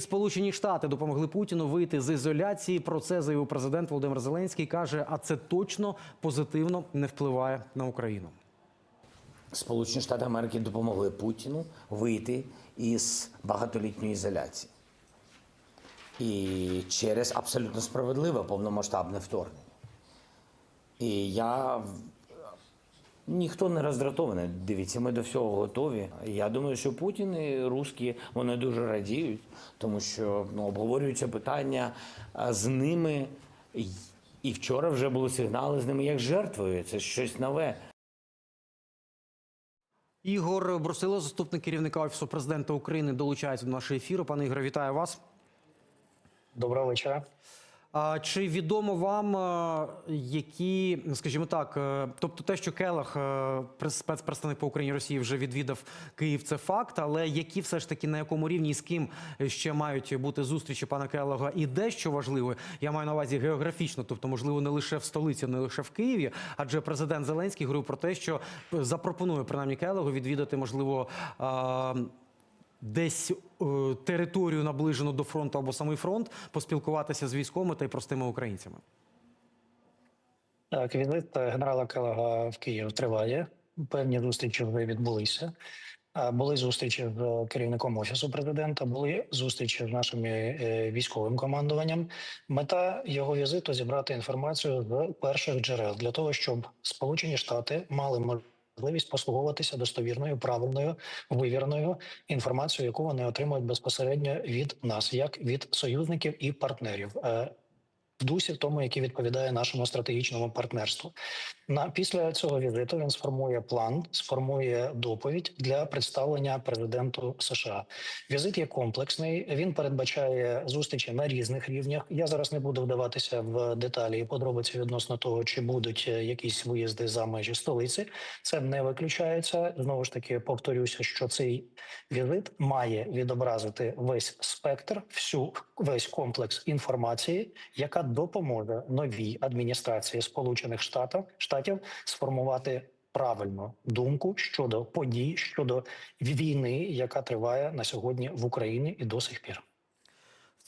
Сполучені Штати допомогли Путіну вийти з ізоляції. Про це заявив президент Володимир Зеленський. каже, а це точно позитивно не впливає на Україну. Сполучені Штати Америки допомогли Путіну вийти із багатолітньої ізоляції. І через абсолютно справедливе повномасштабне вторгнення. І я ніхто не роздратований. Дивіться, ми до всього готові. Я думаю, що Путін і русські вони дуже радіють, тому що ну, обговорюються питання з ними. І- вчора вже були сигнали з ними як жертвою. Це щось нове. Ігор Брусило, заступник керівника офісу президента України, долучається до нашого ефіру. Пане Ігоре, вітаю вас. Доброго вечора. Чи відомо вам, е, які, скажімо так, е, тобто те, що Келах, е, спецпредставник по Україні Росії, вже відвідав Київ, це факт, але які все ж таки на якому рівні і з ким ще мають бути зустрічі пана Келага, і де що важливо, я маю на увазі географічно, тобто, можливо, не лише в столиці, не лише в Києві, адже президент Зеленський говорив про те, що запропонує принаймні Келагу відвідати, можливо. Е, десь е, територію наближену до фронту або самий фронт, поспілкуватися з військовими та й простими українцями. Так, візит е, генерала Келега в Київ триває. Певні зустрічі вже відбулися. Були зустрічі з керівником офісу президента, були зустрічі з нашим е, військовим командуванням. Мета його візиту зібрати інформацію з перших джерел для того, щоб Сполучені Штати мали можливість послуговуватися достовірною, правильною, вивірною інформацією, яку вони отримують безпосередньо від нас, як від союзників і партнерів. В дусі в тому, який відповідає нашому стратегічному партнерству. На після цього візиту він сформує план, сформує доповідь для представлення президенту США. Візит є комплексний. Він передбачає зустрічі на різних рівнях. Я зараз не буду вдаватися в деталі і подробиці відносно того, чи будуть е, якісь виїзди за межі столиці. Це не виключається. Знову ж таки, повторюся, що цей візит має відобразити весь спектр, всю весь комплекс інформації, яка допоможе новій адміністрації Сполучених Штатів штатів сформувати правильну думку щодо подій щодо війни, яка триває на сьогодні в Україні і до сих пір.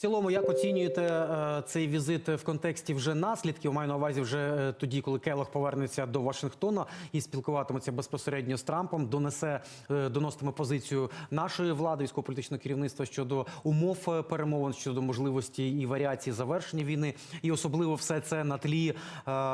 Цілому, як оцінюєте е, цей візит в контексті вже наслідків? Маю на увазі вже е, тоді, коли Келох повернеться до Вашингтона і спілкуватиметься безпосередньо з Трампом, донесе е, доноситиме позицію нашої влади, військово-політичного керівництва щодо умов перемовин, щодо можливості і варіації завершення війни, і особливо все це на тлі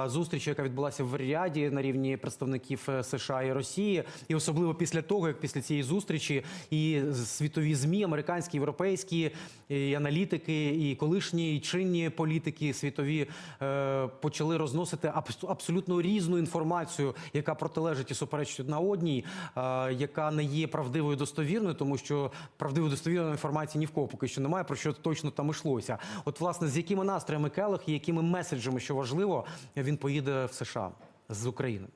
зустрічі, яка відбулася в Ріаді на рівні представників США і Росії, і особливо після того, як після цієї зустрічі і світові змі, американські, європейські і аналітики, і колишні і чинні політики світові е, почали розносити абс- абсолютно різну інформацію, яка протилежить і суперечить одна одній, е, яка не є правдивою достовірною, тому що правдивої достовірної інформації ні в кого поки що немає, про що точно там йшлося. От, власне, з якими настроями Келех і якими меседжами, що важливо, він поїде в США з України.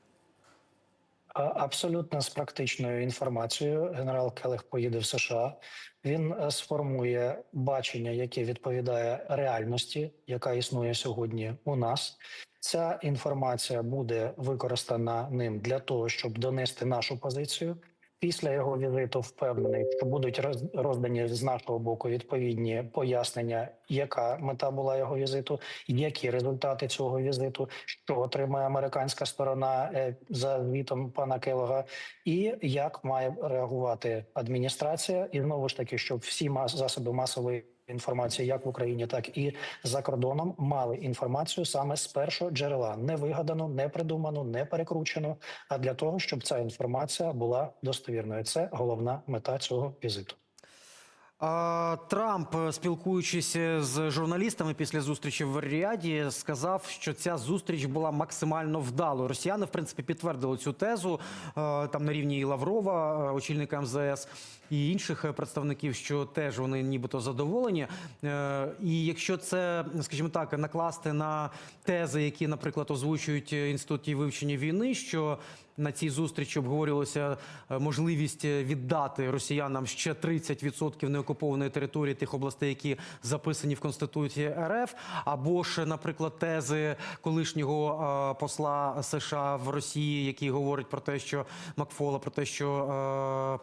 Абсолютно з практичною інформацією генерал Келех поїде в США. Він е, сформує бачення, яке відповідає реальності, яка існує сьогодні у нас. Ця інформація буде використана ним для того, щоб донести нашу позицію. Після його візиту впевнений, що будуть роз- роздані з нашого боку відповідні пояснення, яка мета була його візиту, які результати цього візиту, що отримає американська сторона е, за звітом пана Келога, і як має реагувати адміністрація, і знову ж таки, щоб всі мас- засоби масової інформації, як в Україні, так і за кордоном, мали інформацію саме з першого джерела, не вигадану, не придуману, не перекручену, а для того, щоб ця інформація була достовірною. Це головна мета цього візиту. Трамп, е, спілкуючись з журналістами після зустрічі в Ріаді, сказав, що ця зустріч була максимально вдалою. Росіяни, в принципі, підтвердили цю тезу е, там на рівні і Лаврова, е, очільника МЗС, і інших е, представників, що теж вони нібито задоволені. Е, І якщо це, скажімо так, накласти на тези, які, наприклад, озвучують е, інституті вивчення війни, що на цій зустрічі обговорювалася е, можливість е, віддати росіянам ще 30% неокупованої території тих областей, які записані в Конституції РФ, або ж, наприклад, тези колишнього е, посла США в Росії, який говорить про те, що Макфола, про те, що.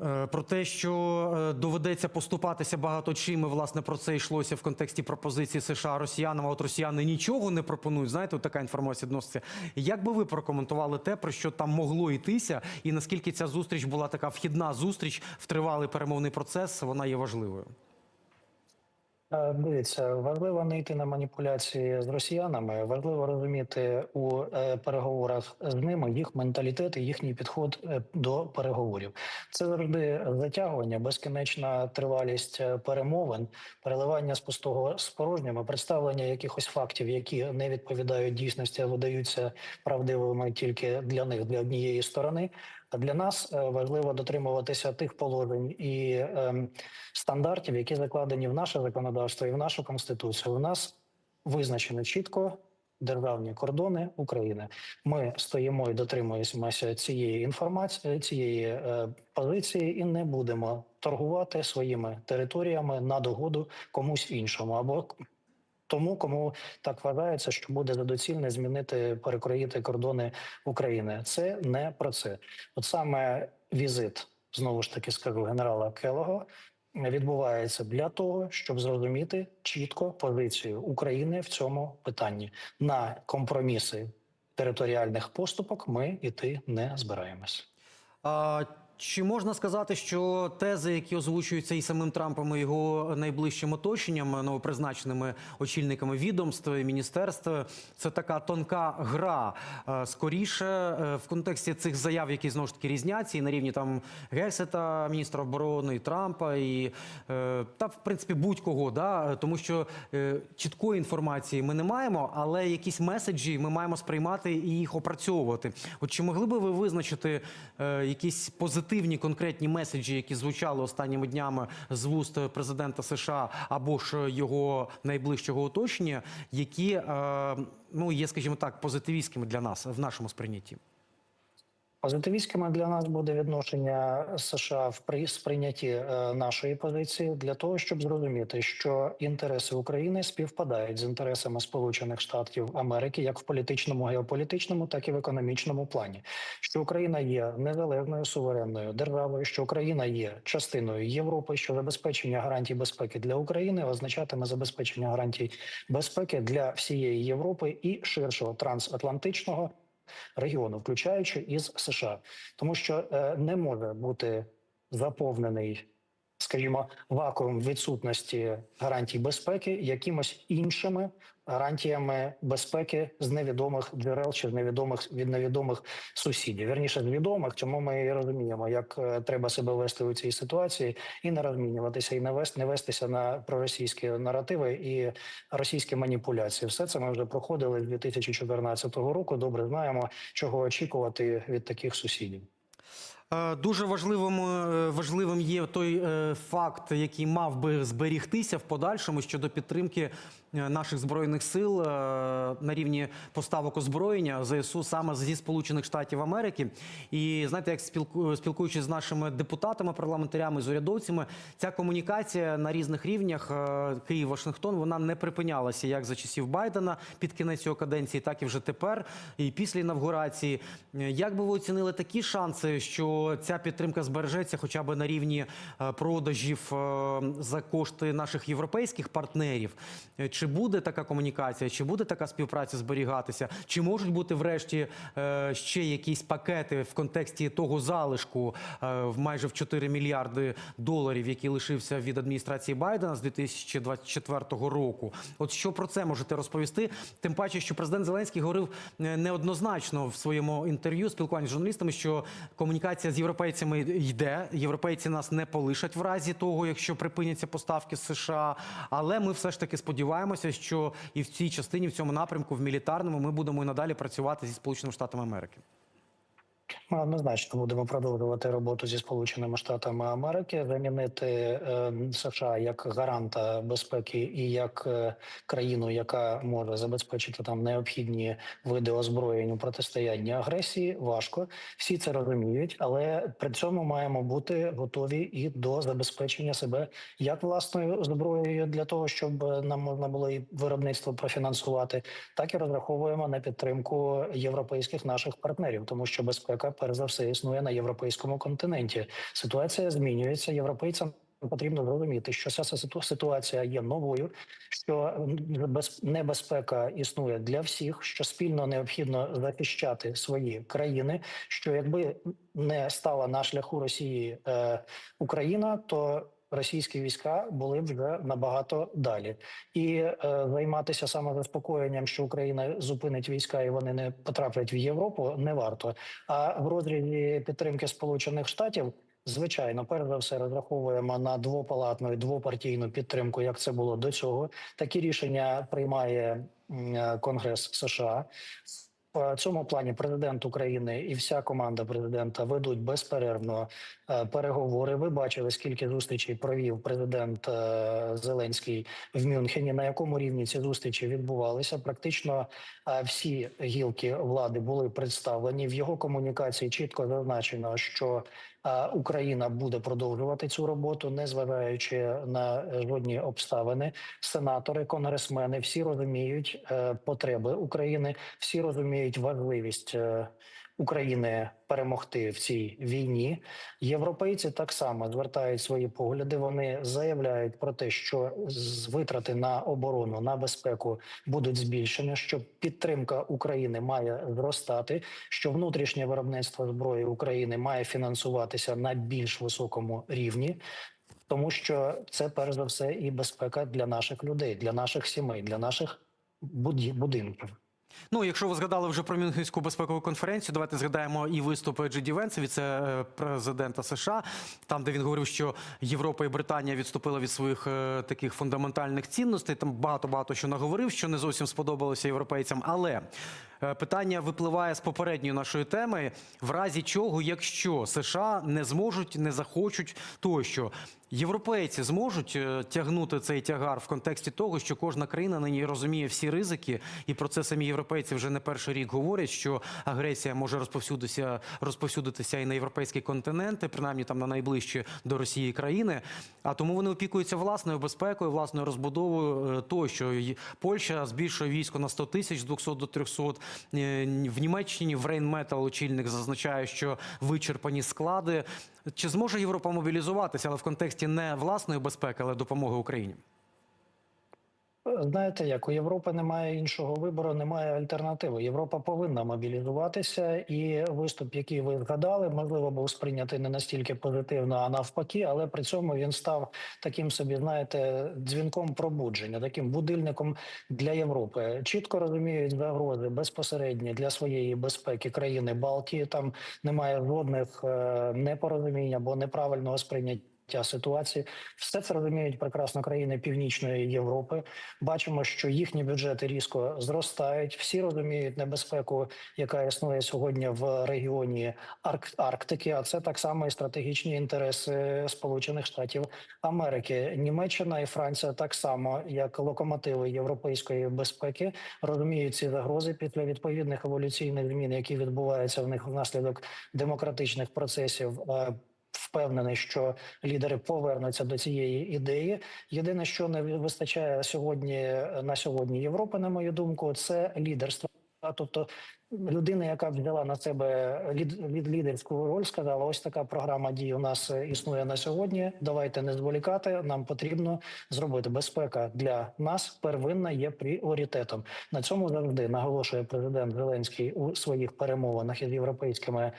Е, Про те, що е, доведеться поступатися багато чим, і, власне, про це йшлося в контексті пропозиції США росіянам, а от росіяни нічого не пропонують. Знаєте, от така інформація відноситься. Як би ви прокоментували те, про що там могло йтися, і наскільки ця зустріч була така вхідна зустріч в тривалий перемовний процес, вона є важливою? Е, Дивіться, важливо не йти на маніпуляції з росіянами. Важливо розуміти у е, переговорах з ними їх менталітет і їхній підход е, до переговорів. Це завжди затягування, безкінечна тривалість перемовин, переливання з пустого з порожніми, представлення якихось фактів, які не відповідають дійсності, а видаються правдивими тільки для них, для однієї сторони. Для нас е, важливо дотримуватися тих положень і ем, стандартів, які закладені в наше законодавство і в нашу конституцію. У нас визначено чітко державні кордони України. Ми стоїмо і дотримуємося цієї інформації, цієї е, позиції, і не будемо торгувати своїми територіями на догоду комусь іншому або тому, кому так вважається, що буде за доцільне змінити перекроїти кордони України. Це не про це. От саме візит, знову ж таки скажу генерала Келого, відбувається для того, щоб зрозуміти чітко позицію України в цьому питанні. На компроміси територіальних поступок ми іти не збираємось. Чи можна сказати, що тези, які озвучуються і самим Трампом, і його найближчим оточенням, новопризначеними очільниками відомств і міністерств, це така тонка гра. Е, Скоріше е, в контексті цих заяв, які знову ж таки різняться, і на рівні там Гесета, міністра оборони, і Трампа, і е, та в принципі будь-кого, да? тому що чіткої інформації ми не маємо, але якісь меседжі ми маємо сприймати і їх опрацьовувати. От чи могли би ви визначити якісь позитивні конкретні меседжі, які звучали останніми днями з вуст президента США або ж його найближчого оточення, які е, ну є, скажімо так, позитивістськими для нас в нашому сприйнятті? Позитивістськими для нас буде відношення США в при сприйнятті е, нашої позиції для того, щоб зрозуміти, що інтереси України співпадають з інтересами Сполучених Штатів Америки, як в політичному, геополітичному, так і в економічному плані. Що Україна є незалежною суверенною державою, що Україна є частиною Європи, що забезпечення гарантій безпеки для України означатиме забезпечення гарантій безпеки для всієї Європи і ширшого трансатлантичного регіону, включаючи із США, тому що е, не може бути заповнений, скажімо, вакуум відсутності гарантій безпеки якимось іншими гарантіями безпеки з невідомих джерел чи з невідомих від невідомих сусідів. Вірніше з відомих, тому ми і розуміємо, як е, треба себе вести у цій ситуації і не розмінюватися, і не вести, не вестися на проросійські наративи і російські маніпуляції. Все це ми вже проходили з 2014 року. Добре знаємо, чого очікувати від таких сусідів. Е, Дуже важливим, е, важливим є той е, факт, який мав би зберігтися в подальшому щодо підтримки наших збройних сил на рівні поставок озброєння ЗСУ саме зі Сполучених Штатів Америки. І знаєте, як спілку- спілкуючись з нашими депутатами, парламентарями, з урядовцями, ця комунікація на різних рівнях Київ, Вашингтон, вона не припинялася як за часів Байдена під кінець його каденції, так і вже тепер, і після інавгурації. Як би ви оцінили такі шанси, що ця підтримка збережеться хоча б на рівні е, продажів е, за кошти наших європейських партнерів? Е, Чи буде така комунікація, чи буде така співпраця зберігатися? Чи можуть бути врешті ще якісь пакети в контексті того залишку в майже в 4 мільярди доларів, який лишився від адміністрації Байдена з 2024 року? От що про це можете розповісти? Тим паче, що президент Зеленський говорив неоднозначно в своєму інтерв'ю спілкуванні з журналістами, що комунікація з європейцями йде. Європейці нас не полишать в разі того, якщо припиняться поставки з США. Але ми все ж таки сподіваємося, що і в цій частині, в цьому напрямку, в мілітарному, ми будемо і надалі працювати зі Сполученими Штатами Америки. Ми однозначно будемо продовжувати роботу зі Сполученими Штатами Америки, замінити е, США як гаранта безпеки і як е, країну, яка може забезпечити там необхідні види озброєнь у протистоянні агресії. Важко всі це розуміють, але при цьому маємо бути готові і до забезпечення себе як власною зброєю для того, щоб нам можна було і виробництво профінансувати, так і розраховуємо на підтримку європейських наших партнерів, тому що безпека перш за все існує на європейському континенті. Ситуація змінюється. Європейцям потрібно зрозуміти, що ця ситуація є новою, що без- небезпека існує для всіх, що спільно необхідно захищати свої країни. Що якби не стала на шляху Росії е, Україна, то російські війська були вже набагато далі, і е, займатися саме заспокоєнням, що Україна зупинить війська і вони не потраплять в Європу, не варто. А в розрізі підтримки Сполучених Штатів. Звичайно, перш за все розраховуємо на двопалатну і двопартійну підтримку, як це було до цього. Такі рішення приймає е, Конгрес США. В цьому плані президент України і вся команда президента ведуть безперервно е, переговори. Ви бачили, скільки зустрічей провів президент е, Зеленський в Мюнхені. На якому рівні ці зустрічі відбувалися? Практично е, всі гілки влади були представлені в його комунікації. Чітко зазначено, що е, Україна буде продовжувати цю роботу, незважаючи на е, жодні обставини. Сенатори, конгресмени всі розуміють е, потреби України, всі розуміють важливість е, України перемогти в цій війні. Європейці так само звертають свої погляди. Вони заявляють про те, що з- витрати на оборону на безпеку будуть збільшені, що підтримка України має зростати, що внутрішнє виробництво зброї України має фінансуватися на більш високому рівні. Тому що це перш за все і безпека для наших людей, для наших сімей, для наших будинків. Ну, якщо ви згадали вже про Мюнхенську безпекову конференцію, давайте згадаємо і виступ Джеді Венса, віце-президента США, там, де він говорив, що Європа і Британія відступили від своїх е, таких фундаментальних цінностей. Там багато багато що наговорив, що не зовсім сподобалося європейцям. Але е, питання випливає з попередньої нашої теми, в разі чого, якщо США не зможуть, не захочуть тощо. Європейці зможуть е, тягнути цей тягар в контексті того, що кожна країна нині розуміє всі ризики, і про це самі європейці вже не перший рік говорять, що агресія може розповсюдитися, розповсюдитися і на європейські континенти, принаймні там на найближчі до Росії країни. А тому вони опікуються власною безпекою, власною розбудовою. е, Тощо Польща збільшує військо на 100 тисяч з 200 до 300. Е, В Німеччині в Рейнметал очільник зазначає, що вичерпані склади. Чи зможе Європа мобілізуватися, але в контексті не власної безпеки, але допомоги Україні? Знаєте, як у Європи немає іншого вибору, немає альтернативи. Європа повинна мобілізуватися, і виступ, який ви згадали, можливо, був сприйнятий не настільки позитивно, а навпаки, але при цьому він став таким собі, знаєте, дзвінком пробудження, таким будильником для Європи. Чітко розуміють загрози безпосередні для своєї безпеки країни Балтії. Там немає жодних е, непорозумінь або неправильного сприйняття. Ситуації все це розуміють прекрасно країни Північної Європи. Бачимо, що їхні бюджети різко зростають. Всі розуміють небезпеку, яка існує сьогодні в регіоні Арк- Арктики. А це так само і стратегічні інтереси Сполучених Штатів Америки. Німеччина і Франція так само, як локомотиви європейської безпеки, розуміють ці загрози після відповідних еволюційних змін, які відбуваються в них внаслідок демократичних процесів. Е, Впевнений, що лідери повернуться до цієї ідеї. Єдине, що не вистачає сьогодні на сьогодні Європи, на мою думку, це лідерство. А, Тобто людина, яка взяла на себе лід- лідерську роль, сказала: ось така програма дій у нас е, існує на сьогодні. Давайте не зволікати. Нам потрібно зробити безпека для нас. Первинна є пріоритетом. На цьому завжди наголошує президент Зеленський у своїх перемовинах із європейськими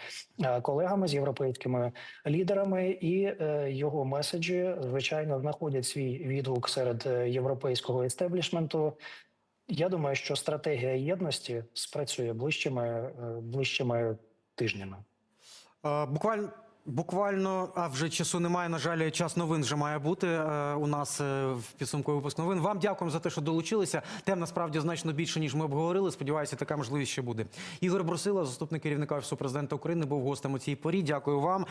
е, колегами, з європейськими лідерами, і е, його меседжі звичайно знаходять свій відгук серед європейського естеблішменту. Я думаю, що стратегія єдності спрацює ближчими, е, ближчими тижнями. Е, Буквально. Буквально, а вже часу немає. На жаль, час новин вже має бути е, у нас е, в підсумку випуск новин. Вам дякуємо за те, що долучилися. Тем насправді значно більше ніж ми обговорили. Сподіваюся, така можливість ще буде. Ігор Брусила, заступник керівника офісу президента України, був гостем у цій порі. Дякую вам.